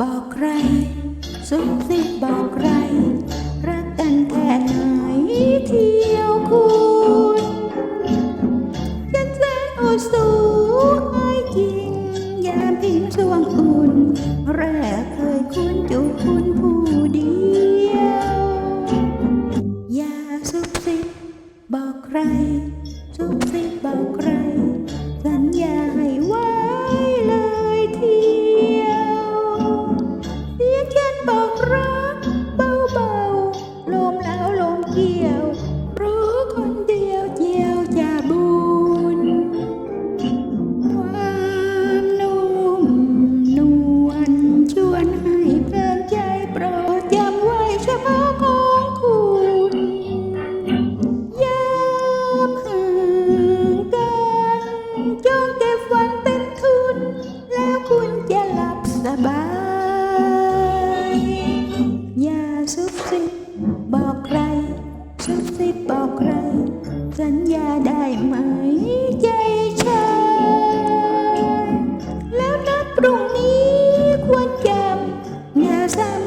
บอกใคร สุขสิบอกใคร รักกันแค่ไหนเที่ยวคุณยันแสนอดสูงให้จริงยามพิงช่วงอุ่นแรกเคย that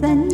then